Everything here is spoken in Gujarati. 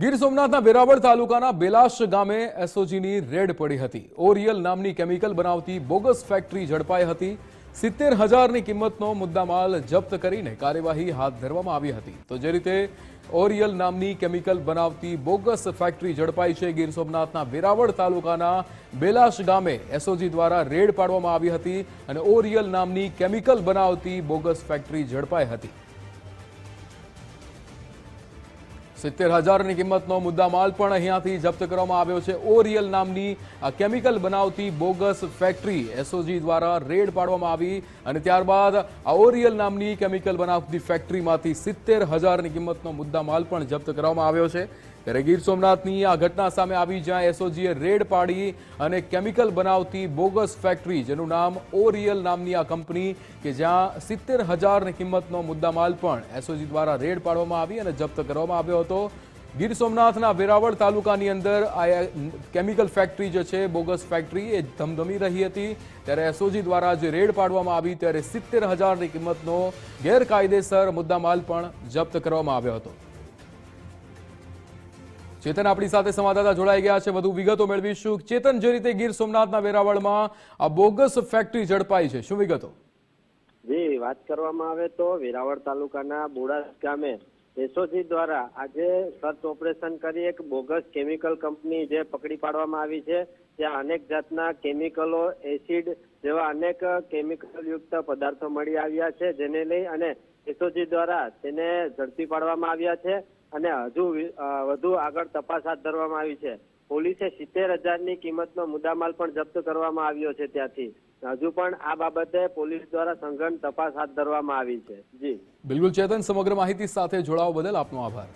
ગીર સોમનાથના વેરાવળ તાલુકાના બેલાશ ગામે એસઓજીની રેડ પડી હતી. ઓરિયલ નામની કેમિકલ બનાવતી બોગસ ફેક્ટરી ઝડપાઈ હતી. સિત્તેર હજારની કિંમતનો મુદ્દામાલ જપ્ત કરીને કાર્યવાહી હાથ ધરવામાં આવી હતી. તો જે રીતે ઓરિયલ નામની કેમિકલ બનાવતી બોગસ ફેક્ટરી ઝડપાઈ છે ગીર સોમનાથના વેરાવળ તાલુકાના બેલાશ ગામે એસઓજી દ્વારા રેડ પાડવામાં આવી હતી અને ઓરિયલ નામની કેમિકલ બનાવતી બોગસ ફેક્ટરી ઝડપાઈ હતી. સિત્તેર હજારની કિંમતનો મુદ્દામાલ પણ અહીંયાથી જપ્ત કરવામાં આવ્યો છે. ઓરિયલ નામની કેમિકલ બનાવતી બોગસ ફેક્ટરી એસઓજી દ્વારા રેડ પાડવામાં આવી અને ત્યારબાદ ઓરિયલ નામની કેમિકલ બનાવતી ફેક્ટરીમાંથી સિત્તેર હજારની કિંમતનો મુદ્દામાલ પણ જપ્ત કરવામાં આવ્યો છે. ત્યારે ગીર સોમનાથની આ ઘટના સામે આવી જ્યાં એસઓજીએ રેડ પાડી અને કેમિકલ બનાવતી બોગસ ફેક્ટરી, જેનું નામ ઓરિયલ નામની આ કંપની, કે જ્યાં સિત્તેર હજારની કિંમતનો મુદ્દામાલ પણ એસઓજી દ્વારા રેડ પાડવામાં આવી અને જપ્ત કરવામાં આવ્યો હતો. ગીર સોમનાથના વેરાવળ તાલુકાની અંદર આ કેમિકલ ફેક્ટરી જે છે, બોગસ ફેક્ટરી, એ ધમધમી રહી હતી. ત્યારે એસઓજી દ્વારા જે રેડ પાડવામાં આવી, ત્યારે સિત્તેર હજારની કિંમતનો ગેરકાયદેસર મુદ્દામાલ પણ જપ્ત કરવામાં આવ્યો હતો. ચેતન આપણી સાથે સંવાદદાતા જોડાઈ ગયા છે. વધુ વિગતો મેળવીશું. ચેતન, જે રીતે ગીર સોમનાથના વેરાવળમાં આ બોગસ ફેક્ટરી ઝડપાઈ છે, શું વિગતો? જી, વાત કરવામાં આવે તો વેરાવળ તાલુકાના બોડાસ ગામે એસઓજી દ્વારા આજે સર્ચ ઓપરેશન કરી એક બોગસ કેમિકલ કંપની જે પકડી પાડવામાં આવી છે. ત્યાં અનેક જાતના કેમિકલો, એસિડ જેવા અનેક કેમિકલ યુક્ત પદાર્થો મળી આવ્યા છે, જેને લઈ અને એસઓજી દ્વારા તેને ઝડપી પાડવામાં આવ્યા છે. અને હજુ વધુ આગળ તપાસ હાથ ધરવામાં આવી છે. પોલીસે સિત્તેર હજારની કિંમતનો મુદ્દામાલ પણ જપ્ત કરવામાં આવ્યો છે ત્યાંથી. હજુ પણ આ બાબતે પોલીસ દ્વારા સંઘન તપાસ હાથ ધરવામાં આવી છે. જી. બિલકુલ ચેતન, સમગ્ર માહિતી સાથે જોડાવા બદલ આપનો આભાર.